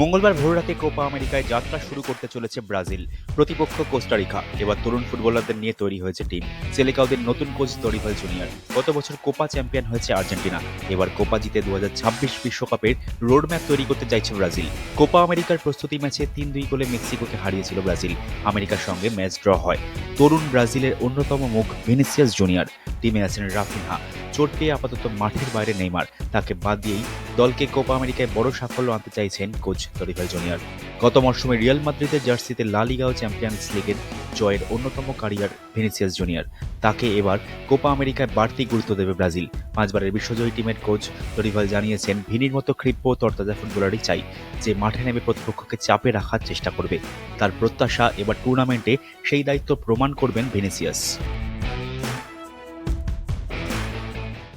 মঙ্গলবার ভোররাতে কোপা আমেরিকায় যাত্রা শুরু করতে চলেছে ব্রাজিল। প্রতিপক্ষ কোস্টারিকা। এবার তরুণ ফুটবলারদের নিয়ে তৈরি হয়েছে টিম। সেলেকাওদের নতুন কোচ দরিভাল জুনিয়র। গত বছর কোপা চ্যাম্পিয়ন হয়েছে আর্জেন্টিনা। এবার কোপা জিতে দু বিশ্বকাপের রোডম্যাপ তৈরি করতে চাইছে ব্রাজিল। কোপা আমেরিকার প্রস্তুতি ম্যাচে তিন দুই গোলে মেক্সিকোকে হারিয়েছিল ব্রাজিল। আমেরিকার সঙ্গে ম্যাচ ড্র হয়। তরুণ ব্রাজিলের অন্যতম মুখ ভিনিসিয়াস জুনিয়র। টিমে আছেন রাফিনহা। চোট পেয়ে আপাতত মাঠের বাইরে নেইমার। তাকে বাদ দিয়েই দলকে কোপা আমেরিকায় বড় সাফল্য আনতে চাইছেন কোচ দরিভাল জুনিয়র। গত মরশুমে রিয়াল মাদ্রিদের জার্সিতে লা লিগা ও চ্যাম্পিয়ন্স লিগের জয়ের অন্যতম কারিয়ার ভেনিসিয়াস জুনিয়র। তাকে এবার কোপা আমেরিকায় বাড়তি গুরুত্ব দেবে ব্রাজিল। পাঁচবারের বিশ্বজয়ী টিমের কোচ দরিভাল জানিয়েছেন, ভিনির মতো ক্ষিপ্র তরতাজা ফুটবলারই চাই যে মাঠে নেমে প্রতিপক্ষকে চাপে রাখার চেষ্টা করবে। তার প্রত্যাশা এবার টুর্নামেন্টে সেই দায়িত্ব প্রমাণ করবেন ভিনিসিয়াস।